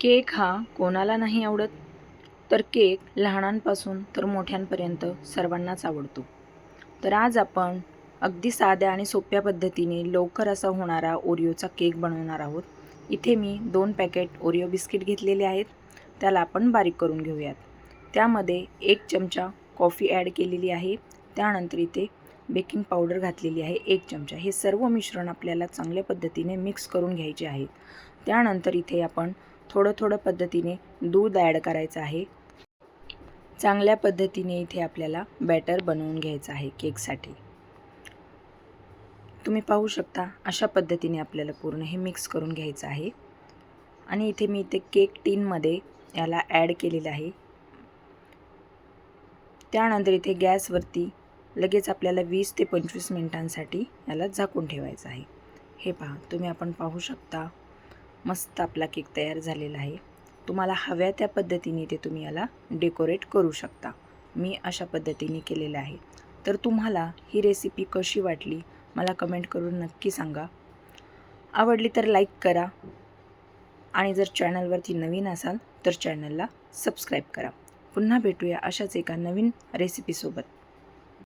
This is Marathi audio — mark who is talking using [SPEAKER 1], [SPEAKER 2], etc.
[SPEAKER 1] केक हा कोणाला नाही आवडत? तर केक लहानांपासून तर मोठ्यांपर्यंत सर्वांनाच आवडतो. तर आज आपण अगदी साध्या आणि सोप्या पद्धतीने लवकर असा होणारा ओरिओचा केक बनवणार आहोत. इथे मी दोन पॅकेट ओरिओ बिस्किट घेतलेले आहेत. त्याला आपण बारीक करून घेऊयात. त्यामध्ये एक चमचा कॉफी ॲड केलेली आहे. त्यानंतर इथे बेकिंग पावडर घातलेली आहे एक चमचा. हे सर्व मिश्रण आपल्याला चांगल्या पद्धतीने मिक्स करून घ्यायचे आहे. त्यानंतर इथे आपण थोडं थोडं पद्धतीने दूध ॲड करायचं आहे. चांगल्या पद्धतीने इथे आपल्याला बॅटर बनवून घ्यायचं आहे केकसाठी. तुम्ही पाहू शकता अशा पद्धतीने आपल्याला पूर्ण हे मिक्स करून घ्यायचं आहे. आणि इथे मी इथे केक टीनमध्ये याला ॲड केलेलं आहे. त्यानंतर इथे गॅसवरती लगेच आपल्याला वीस ते पंचवीस मिनिटांसाठी याला झाकून ठेवायचं आहे. हे पहा तुम्ही आपण पाहू शकता. मस्त आपला केक तयार झालेला आहे. तुम्हाला हव्या त्या पद्धतीने ते तुम्ही याला डेकोरेट करू शकता. मी अशा पद्धतीने केलेलं आहे. तर तुम्हाला ही रेसिपी कशी वाटली मला कमेंट करून नक्की सांगा. आवडली तर लाईक करा. आणि जर चॅनलवरती नवीन असाल तर चॅनलला सबस्क्राईब करा. पुन्हा भेटूया अशाच एका नवीन रेसिपीसोबत